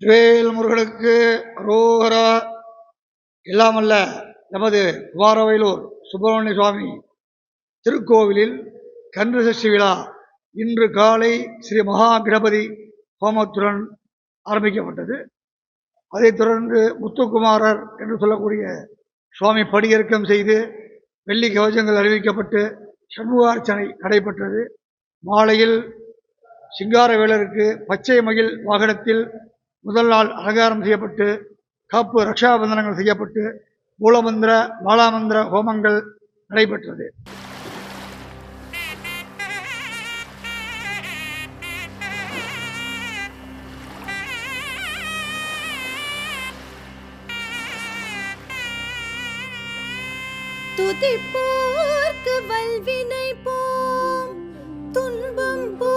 வேல் முருகனுக்கு ரோகரா இல்லாமல்ல நமது குமாரவயலூர் சுப்பிரமணிய சுவாமி திருக்கோவிலில் கன்று சஷ்டி விழா இன்று காலை ஸ்ரீ மகா கணபதி ஹோமத்துடன் ஆரம்பிக்கப்பட்டது. அதைத் தொடர்ந்து முத்துக்குமாரர் என்று சொல்லக்கூடிய சுவாமி படியிறக்கம் செய்து வெள்ளி கவசங்கள் அறிவிக்கப்பட்டு சண்முகார்ச்சனை நடைபெற்றது. மாலையில் சிங்காரவேலருக்கு பச்சை மகிழ் வாகனத்தில் முதல் நாள் அலங்காரம் செய்யப்பட்டு காப்பு ரக்ஷாபந்தனங்கள் செய்யப்பட்டு மூலமந்திர மாலாமந்திர ஹோமங்கள் நடைபெற்றது. துதிப்போர்க்கு வல்வினை போம் துன்பம் போ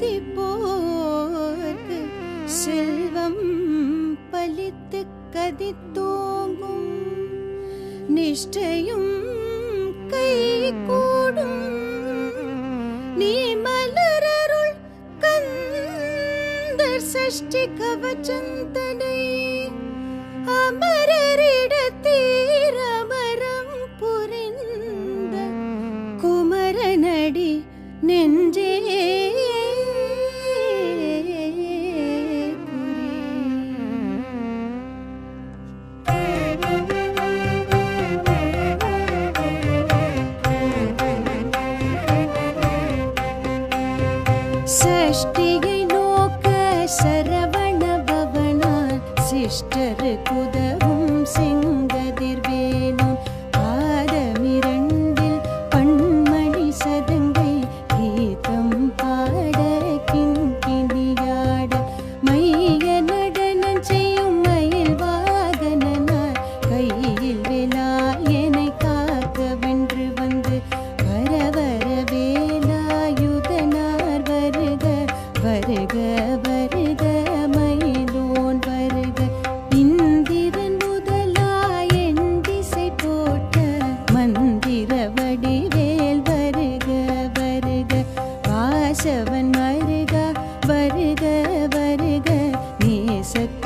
பதிப்போர்க்கு செல்வம் பலித்து கதித்தோங்கும் நிஷ்டையும் கை கூடும் நீ மலரருள் கந்தர் சஷ்டி கவச்சந்தனை அமரரிடத்தீர் वर्ग वर्गी स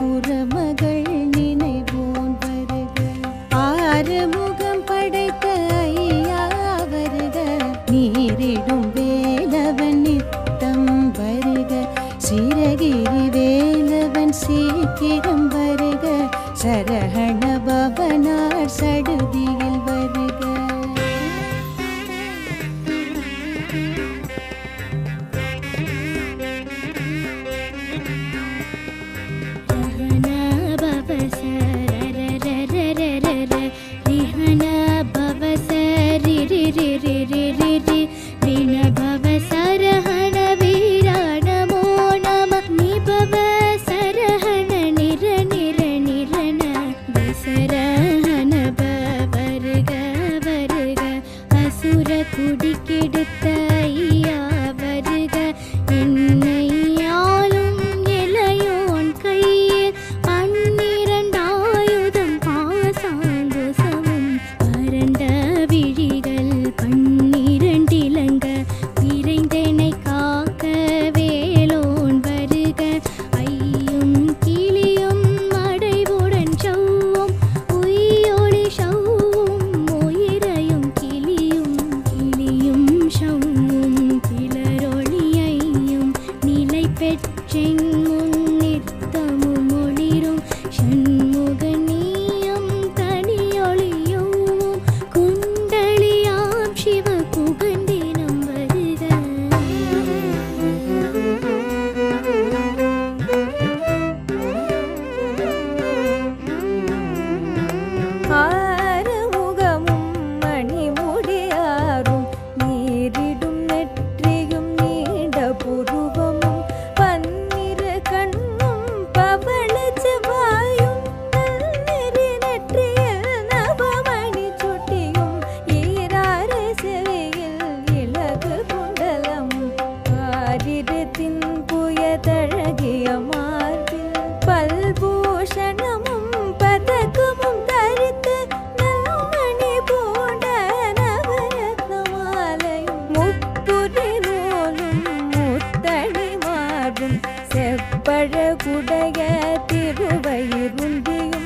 அழகுடைய திருவயிருந்தியும்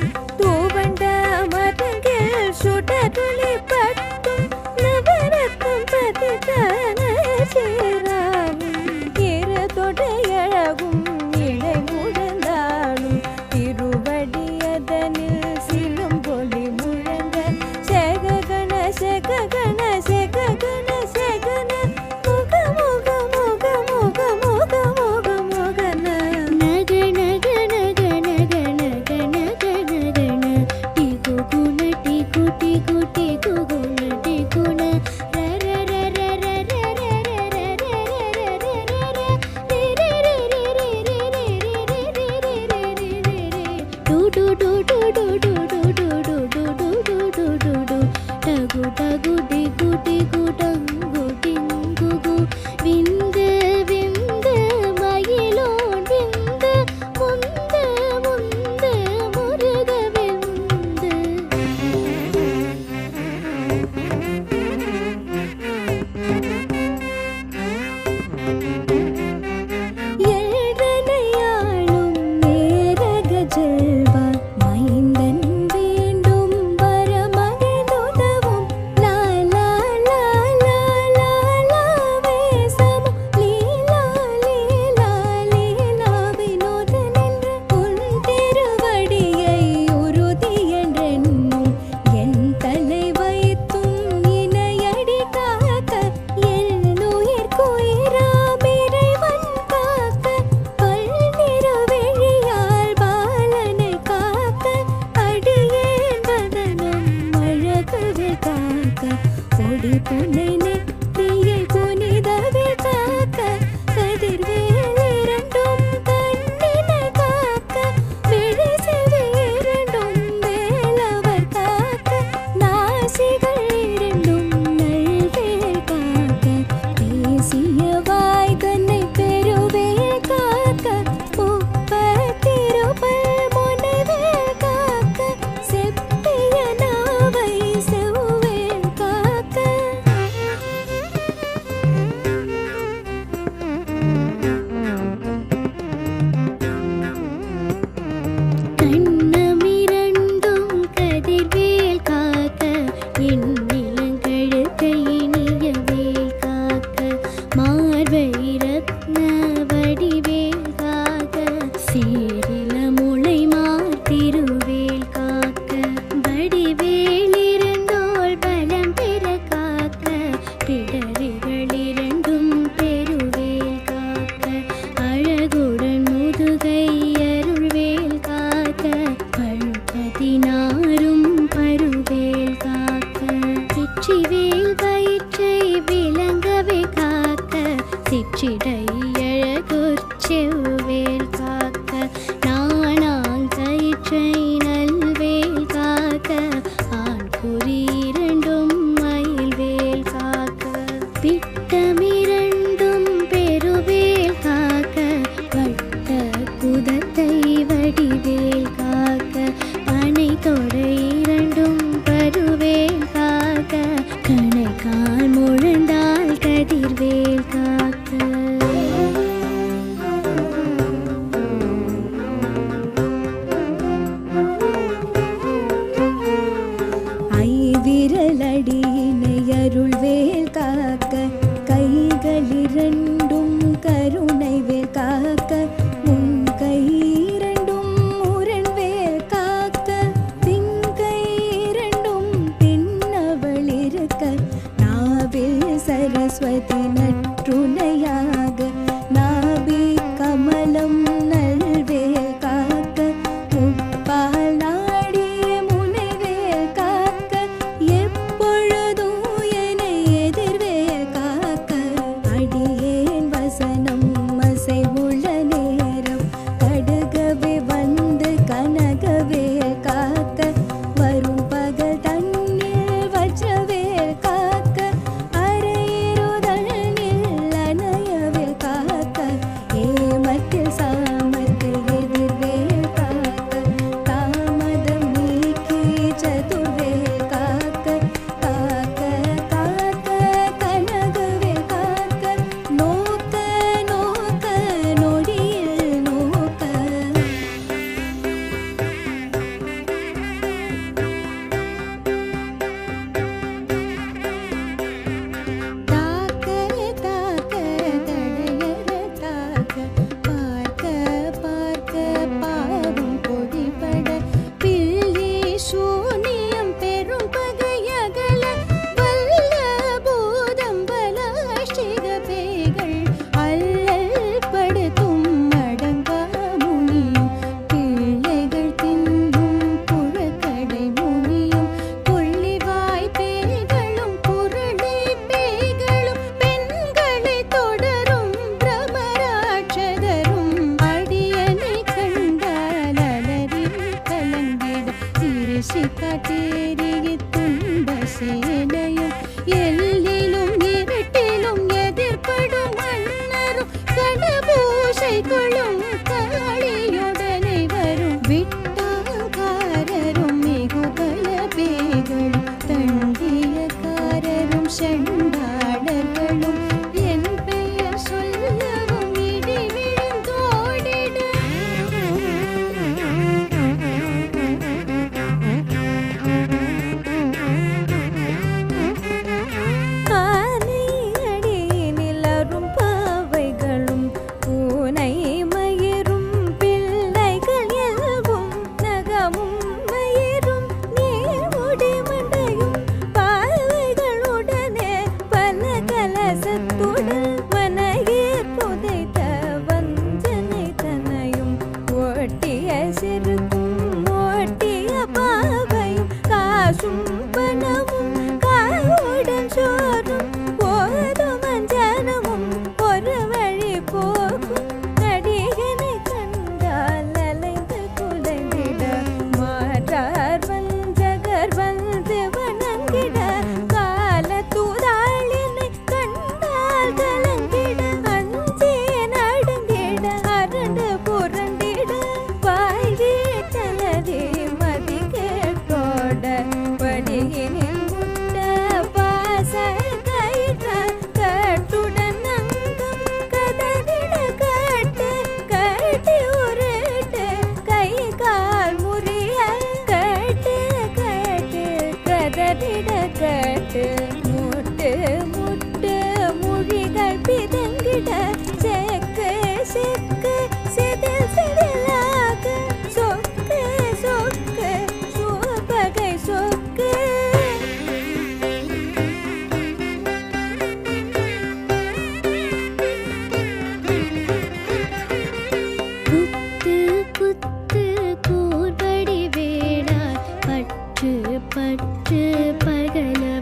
பட்டு பகல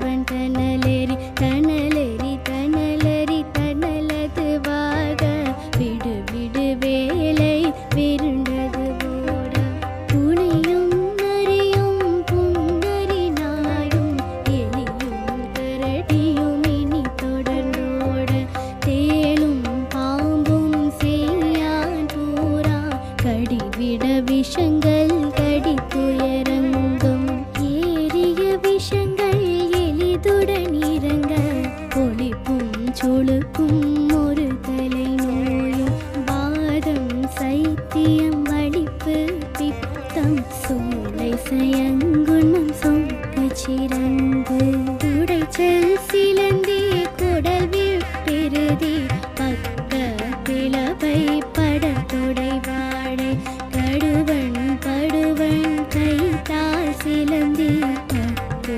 கலந்து பத்து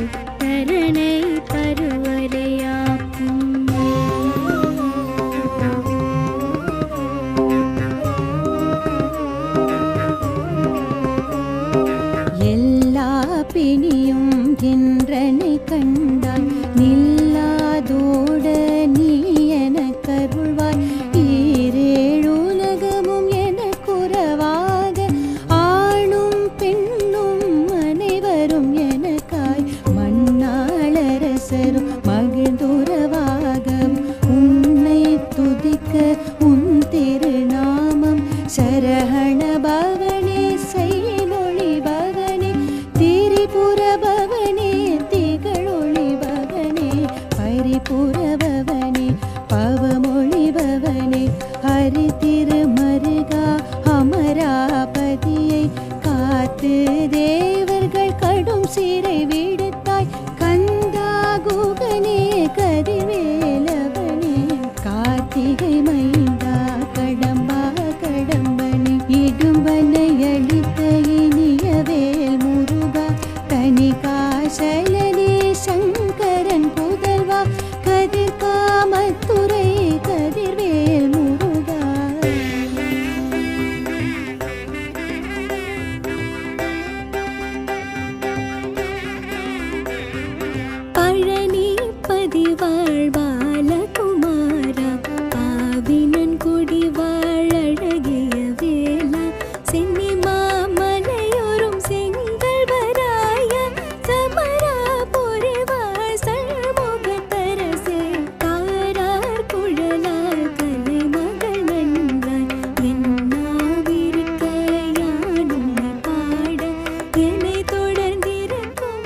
உயிரை விடு